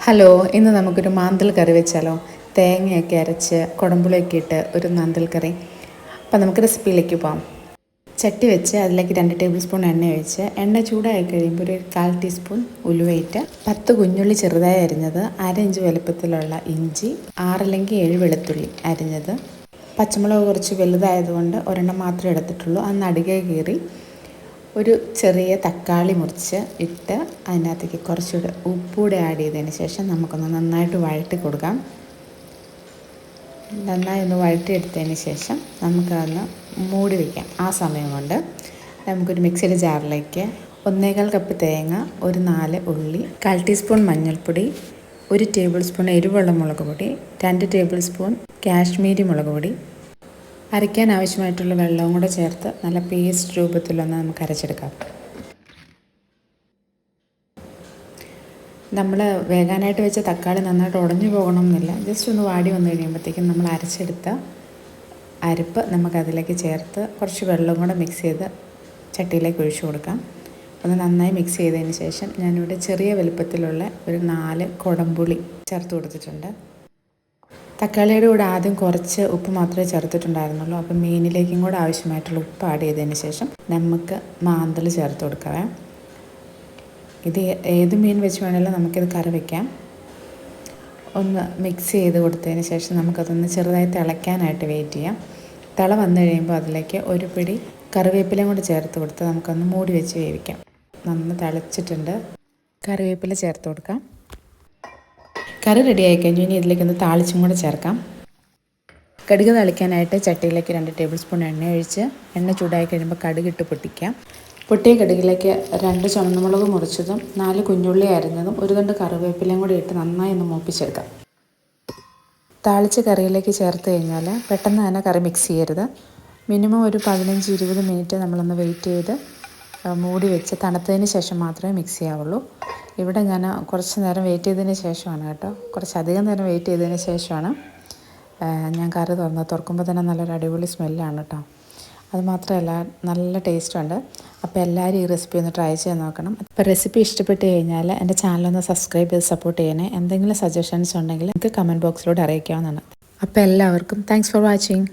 Hello ഇന്ന് നമുക്കൊരു മാന്തൽ കറി വെച്ചാലോ? തേങ്ങയൊക്കെ അരച്ച് കുടമ്പുളിയൊക്കെ ഇട്ട് ഒരു മാന്തൽ കറി. അപ്പം നമുക്ക് റെസിപ്പിയിലേക്ക് പോകാം ചട്ടി വെച്ച് അതിലേക്ക് രണ്ട് ടേബിൾ സ്പൂൺ എണ്ണ ഒഴിച്ച് എണ്ണ ചൂടായി കഴിയുമ്പോൾ ഒരു കാൽ ടീസ്പൂൺ ഉലുവയിട്ട് പത്ത് കുഞ്ഞുള്ളി ചെറുതായി അരിഞ്ഞത് അര ഇഞ്ച് വലുപ്പത്തിലുള്ള ഇഞ്ചി ആറല്ലെങ്കിൽ ഏഴ് വെളുത്തുള്ളി അരിഞ്ഞത്. പച്ചമുളക് കുറച്ച് വലുതായതുകൊണ്ട് ഒരെണ്ണം മാത്രമേ എടുത്തിട്ടുള്ളൂ. അന്ന് അടികെ കീറി ഒരു ചെറിയ തക്കാളി മുറിച്ച് ഇട്ട് അതിനകത്തേക്ക് കുറച്ചുകൂടെ ഉപ്പൂടെ ആഡ് ചെയ്തതിന് ശേഷം നമുക്കൊന്ന് നന്നായിട്ട് വഴട്ടി കൊടുക്കാം. നന്നായി ഒന്ന് വഴറ്റിയെടുത്തതിന് ശേഷം നമുക്കതൊന്ന് മൂടി വയ്ക്കാം ആ സമയം കൊണ്ട് നമുക്കൊരു മിക്സിയുടെ ജാറിലേക്ക് ഒന്നേകാൽ കപ്പ് തേങ്ങ ഒരു നാല് ഉള്ളി കാൽ ടീസ്പൂൺ മഞ്ഞൾപ്പൊടി ഒരു ടേബിൾ സ്പൂൺ എരിവുള്ള മുളക് പൊടി രണ്ട് ടേബിൾ സ്പൂൺ കാശ്മീരി മുളക് പൊടി അരയ്ക്കാൻ ആവശ്യമായിട്ടുള്ള വെള്ളവും കൂടെ ചേർത്ത് നല്ല പേസ്റ്റ് രൂപത്തിലൊന്ന് നമുക്ക് അരച്ചെടുക്കാം. നമ്മൾ വേകാനായിട്ട് വെച്ച തക്കാളി നന്നായിട്ട് ഉടഞ്ഞു പോകണമെന്നില്ല ജസ്റ്റ് ഒന്ന് വാടി വന്നു കഴിയുമ്പോഴത്തേക്കും നമ്മൾ അരച്ചെടുത്ത അരപ്പ് നമുക്കതിലേക്ക് ചേർത്ത് കുറച്ച് വെള്ളവും കൂടെ മിക്സ് ചെയ്ത് ചട്ടിയിലേക്ക് ഒഴിച്ചു കൊടുക്കാം. ഒന്ന് നന്നായി മിക്സ് ചെയ്തതിന് ശേഷം ഞാനിവിടെ ചെറിയ വലുപ്പത്തിലുള്ള ഒരു നാല് കുടംപുളി ചേർത്ത് കൊടുത്തിട്ടുണ്ട്. തക്കാളിയുടെ കൂടെ ആദ്യം കുറച്ച് ഉപ്പ് മാത്രമേ ചേർത്തിട്ടുണ്ടായിരുന്നുള്ളൂ. അപ്പം മീനിലേക്കും കൂടെ ആവശ്യമായിട്ടുള്ള ഉപ്പ് ആഡ് ചെയ്തതിന് ശേഷം നമുക്ക് മാന്തൽ ചേർത്ത് കൊടുക്കാം. ഇത് ഏത് മീൻ വെച്ച് വേണമെങ്കിലും നമുക്കിത് കറി വയ്ക്കാം ഒന്ന് മിക്സ് ചെയ്ത് കൊടുത്തതിന് ശേഷം നമുക്കതൊന്ന് ചെറുതായി തിളയ്ക്കാനായിട്ട് വെയിറ്റ് ചെയ്യാം. തിള വന്നു കഴിയുമ്പോൾ അതിലേക്ക് ഒരു പിടി കറിവേപ്പിലയും കൂടി ചേർത്ത് കൊടുത്ത് നമുക്കൊന്ന് മൂടി വെച്ച് വേവിക്കാം. നന്ന് തിളച്ചിട്ടുണ്ട്. കറിവേപ്പില ചേർത്ത് കൊടുക്കാം. കറി റെഡി ആയി കഴിഞ്ഞു. ഇനി ഇതിലേക്ക് ഒന്ന് താളിച്ചും കൂടെ ചേർക്കാം. കടുക് തളിക്കാനായിട്ട് ചട്ടിയിലേക്ക് രണ്ട് ടേബിൾ സ്പൂൺ എണ്ണ ഒഴിച്ച് എണ്ണ ചൂടായി കഴിയുമ്പോൾ കടുക് ഇട്ട് പൊട്ടിക്കാം. പൊട്ടിയ കടുകിലേക്ക് രണ്ട് ചുമന്നുമുളക് മുറിച്ചതും നാല് കുഞ്ഞുള്ളി അരിഞ്ഞതും ഒരു രണ്ട് കറിവേപ്പിലയും കൂടി ഇട്ട് നന്നായി ഒന്ന് മൂപ്പിച്ചെടുക്കാം. താളിച്ച കറിയിലേക്ക് ചേർത്ത് കഴിഞ്ഞാൽ പെട്ടെന്ന് തന്നെ കറി മിക്സ് ചെയ്യരുത്. മിനിമം ഒരു പതിനഞ്ച് ഇരുപത് മിനിറ്റ് നമ്മളൊന്ന് വെയിറ്റ് ചെയ്ത് മൂടി വെച്ച് തണുത്തതിന് ശേഷം മാത്രമേ മിക്സ് ചെയ്യാവുള്ളൂ. ഇവിടെ ഞാൻ കുറച്ച് നേരം വെയിറ്റ് ചെയ്തതിന് ശേഷമാണ് കേട്ടോ. കുറച്ചധികം നേരം വെയിറ്റ് ചെയ്തതിന് ശേഷമാണ് ഞാൻ കറി തുറന്നത്. തുറക്കുമ്പോൾ തന്നെ നല്ലൊരു അടിപൊളി സ്മെല്ലാണ് കേട്ടോ. അതുമാത്രമല്ല നല്ല ടേസ്റ്റുണ്ട് അപ്പോൾ എല്ലാവരും ഈ റെസിപ്പി ഒന്ന് ട്രൈ ചെയ്ത് നോക്കണം. അപ്പോൾ റെസിപ്പി ഇഷ്ടപ്പെട്ട് കഴിഞ്ഞാൽ എന്റെ ചാനലൊന്ന് സബ്സ്ക്രൈബ് ചെയ്ത് സപ്പോർട്ട് ചെയ്യണേ. എന്തെങ്കിലും സജഷൻസ് ഉണ്ടെങ്കിൽ എനിക്ക് കമന്റ് ബോക്സിലൂടെ അറിയിക്കാവുന്നതാണ്. അപ്പോൾ എല്ലാവർക്കും താങ്ക്സ് ഫോർ വാച്ചിങ്